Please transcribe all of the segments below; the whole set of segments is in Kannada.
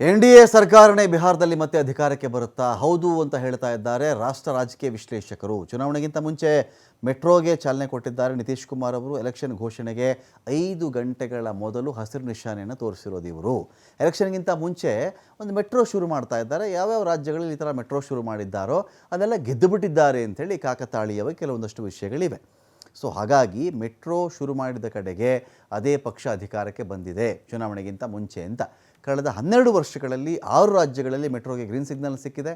ಎನ್ ಡಿ ಎ ಸರ್ಕಾರನೇ ಬಿಹಾರದಲ್ಲಿ ಮತ್ತೆ ಅಧಿಕಾರಕ್ಕೆ ಬರುತ್ತಾ? ಹೌದು ಅಂತ ಹೇಳ್ತಾ ಇದ್ದಾರೆ ರಾಷ್ಟ್ರ ರಾಜಕೀಯ ವಿಶ್ಲೇಷಕರು. ಚುನಾವಣೆಗಿಂತ ಮುಂಚೆ ಮೆಟ್ರೋಗೆ ಚಾಲನೆ ಕೊಟ್ಟಿದ್ದಾರೆ ನಿತೀಶ್ ಕುಮಾರ್ ಅವರು. ಎಲೆಕ್ಷನ್ ಘೋಷಣೆಗೆ ಐದು ಗಂಟೆಗಳ ಮೊದಲು ಹಸಿರು ನಿಶಾನೆಯನ್ನು ತೋರಿಸಿರೋದು ಇವರು. ಎಲೆಕ್ಷನ್ಗಿಂತ ಮುಂಚೆ ಒಂದು ಮೆಟ್ರೋ ಶುರು ಮಾಡ್ತಾ ಇದ್ದಾರೆ. ಯಾವ್ಯಾವ ರಾಜ್ಯಗಳಲ್ಲಿ ಈ ಥರ ಮೆಟ್ರೋ ಶುರು ಮಾಡಿದ್ದಾರೋ ಅದೆಲ್ಲ ಗೆದ್ದುಬಿಟ್ಟಿದ್ದಾರೆ ಅಂತೇಳಿ ಕಾಕತಾಳೀಯವಾಗಿ ಕೆಲವೊಂದಷ್ಟು ವಿಷಯಗಳಿವೆ. ಸೊ ಹಾಗಾಗಿ ಮೆಟ್ರೋ ಶುರು ಮಾಡಿದ ಕಡೆಗೆ ಅದೇ ಪಕ್ಷ ಅಧಿಕಾರಕ್ಕೆ ಬಂದಿದೆ ಚುನಾವಣೆಗಿಂತ ಮುಂಚೆ ಅಂತ. ಕಳೆದ ಹನ್ನೆರಡು ವರ್ಷಗಳಲ್ಲಿ ಆರು ರಾಜ್ಯಗಳಲ್ಲಿ ಮೆಟ್ರೋಗೆ ಗ್ರೀನ್ ಸಿಗ್ನಲ್ ಸಿಕ್ಕಿದೆ.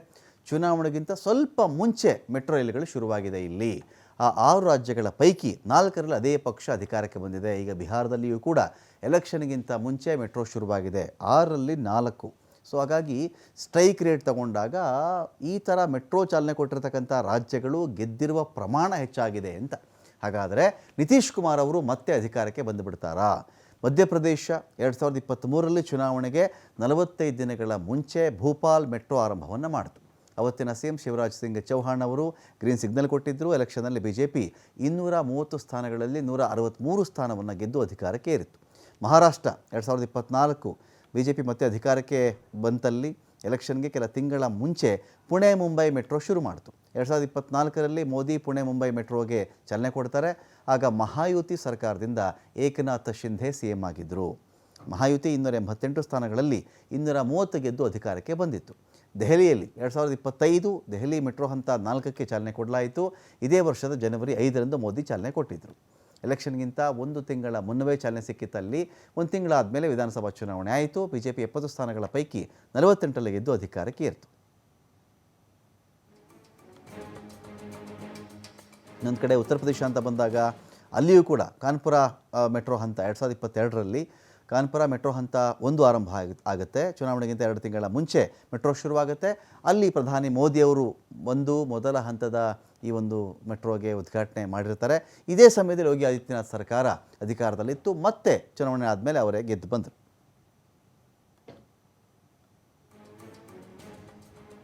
ಚುನಾವಣೆಗಿಂತ ಸ್ವಲ್ಪ ಮುಂಚೆ ಮೆಟ್ರೋ ರೈಲುಗಳು ಶುರುವಾಗಿದೆ ಇಲ್ಲಿ. ಆ ಆರು ರಾಜ್ಯಗಳ ಪೈಕಿ ನಾಲ್ಕರಲ್ಲಿ ಅದೇ ಪಕ್ಷ ಅಧಿಕಾರಕ್ಕೆ ಬಂದಿದೆ. ಈಗ ಬಿಹಾರದಲ್ಲಿಯೂ ಕೂಡ ಎಲೆಕ್ಷನ್ಗಿಂತ ಮುಂಚೆ ಮೆಟ್ರೋ ಶುರುವಾಗಿದೆ. ಆರಲ್ಲಿ ನಾಲ್ಕು. ಸೊ ಹಾಗಾಗಿ ಸ್ಟ್ರೈಕ್ ರೇಟ್ ತಗೊಂಡಾಗ ಈ ಥರ ಮೆಟ್ರೋ ಚಾಲನೆ ಕೊಟ್ಟಿರ್ತಕ್ಕಂಥ ರಾಜ್ಯಗಳು ಗೆದ್ದಿರುವ ಪ್ರಮಾಣ ಹೆಚ್ಚಾಗಿದೆ ಅಂತ. ಹಾಗಾದರೆ ನಿತೀಶ್ ಕುಮಾರ್ ಅವರು ಮತ್ತೆ ಅಧಿಕಾರಕ್ಕೆ ಬಂದುಬಿಡ್ತಾರಾ? ಮಧ್ಯಪ್ರದೇಶ ಎರಡು ಸಾವಿರದ ಇಪ್ಪತ್ತ್ಮೂರರಲ್ಲಿ ಚುನಾವಣೆಗೆ ನಲವತ್ತೈದು ದಿನಗಳ ಮುಂಚೆ ಭೂಪಾಲ್ ಮೆಟ್ರೋ ಆರಂಭವನ್ನು ಮಾಡಿತು. ಅವತ್ತಿನ ಸಿ ಎಂ ಶಿವರಾಜ್ ಸಿಂಗ್ ಚೌಹಾಣ್ ಅವರು ಗ್ರೀನ್ ಸಿಗ್ನಲ್ ಕೊಟ್ಟಿದ್ದರು ಎಲೆಕ್ಷನ್ನಲ್ಲಿ ಬಿ ಜೆ ಪಿ ಇನ್ನೂರ ಮೂವತ್ತು ಸ್ಥಾನಗಳಲ್ಲಿ ನೂರ ಅರವತ್ತ್ಮೂರು ಸ್ಥಾನವನ್ನು ಗೆದ್ದು ಅಧಿಕಾರಕ್ಕೆ ಏರಿತು ಮಹಾರಾಷ್ಟ್ರ ಎರಡು ಸಾವಿರದ ಇಪ್ಪತ್ತ್ನಾಲ್ಕು ಬಿ ಜೆ ಪಿ ಮತ್ತೆ ಅಧಿಕಾರಕ್ಕೆ ಬಂತಲ್ಲಿ ಎಲೆಕ್ಷನ್ಗೆ ಕೆಲ ತಿಂಗಳ ಮುಂಚೆ ಪುಣೆ ಮುಂಬೈ ಮೆಟ್ರೋ ಶುರು ಮಾಡಿತು. ಎರಡು ಸಾವಿರದ ಇಪ್ಪತ್ನಾಲ್ಕರಲ್ಲಿ ಮೋದಿ ಪುಣೆ ಮುಂಬೈ ಮೆಟ್ರೋಗೆ ಚಾಲನೆ ಕೊಡ್ತಾರೆ. ಆಗ ಮಹಾಯುತಿ ಸರ್ಕಾರದಿಂದ ಏಕನಾಥ ಶಿಂಧೆ ಸಿ ಎಂ ಆಗಿದ್ದರು ಮಹಾಯುತಿ ಇನ್ನೂರ ಎಂಬತ್ತೆಂಟು ಸ್ಥಾನಗಳಲ್ಲಿ ಇನ್ನೂರ ಮೂವತ್ತು ಗೆದ್ದು ಅಧಿಕಾರಕ್ಕೆ ಬಂದಿತ್ತು. ದೆಹಲಿಯಲ್ಲಿ ಎರಡು ಸಾವಿರದ ಇಪ್ಪತ್ತೈದು ದೆಹಲಿ ಮೆಟ್ರೋ ಹಂತ ನಾಲ್ಕಕ್ಕೆ ಚಾಲನೆ ಕೊಡಲಾಯಿತು. ಇದೇ ವರ್ಷದ ಜನವರಿ ಐದರಂದು ಮೋದಿ ಚಾಲನೆ ಕೊಟ್ಟಿದ್ದರು ಎಲೆಕ್ಷನ್ಗಿಂತ ಒಂದು ತಿಂಗಳ ಮುನ್ನವೇ ಚಾಲನೆ ಸಿಕ್ಕಿತ್ತಲ್ಲಿ ಒಂದು ತಿಂಗಳಾದ ಮೇಲೆ ವಿಧಾನಸಭಾ ಚುನಾವಣೆ ಆಯಿತು. ಬಿಜೆಪಿ ಎಪ್ಪತ್ತು ಸ್ಥಾನಗಳ ಪೈಕಿ ನಲವತ್ತೆಂಟರಲ್ಲಿ ಗೆದ್ದು ಅಧಿಕಾರಕ್ಕೆ ಏರಿತು. ಇನ್ನೊಂದು ಕಡೆ ಉತ್ತರ ಪ್ರದೇಶ ಅಂತ ಬಂದಾಗ ಅಲ್ಲಿಯೂ ಕೂಡ ಕಾನ್ಪುರ ಮೆಟ್ರೋ ಹಂತ ಎರಡು ಸಾವಿರದ ಇಪ್ಪತ್ತೆರಡರಲ್ಲಿ ಕಾನ್ಪುರ ಮೆಟ್ರೋ ಹಂತ ಒಂದು ಆರಂಭ ಆಗ, ಆಗುತ್ತೆ. ಚುನಾವಣೆಗಿಂತ ಎರಡು ತಿಂಗಳ ಮುಂಚೆ ಮೆಟ್ರೋ ಶುರುವಾಗುತ್ತೆ. ಅಲ್ಲಿ ಪ್ರಧಾನಿ ಮೋದಿಯವರು ಒಂದು ಮೊದಲ ಹಂತದ ಈ ಒಂದು ಮೆಟ್ರೋಗೆ ಉದ್ಘಾಟನೆ ಮಾಡಿರ್ತಾರೆ. ಇದೇ ಸಮಯದಲ್ಲಿ ಯೋಗಿ ಆದಿತ್ಯನಾಥ್ ಸರ್ಕಾರ ಅಧಿಕಾರದಲ್ಲಿತ್ತು. ಮತ್ತೆ ಚುನಾವಣೆ ಆದಮೇಲೆ ಅವರೇ ಗೆದ್ದು ಬಂದರು.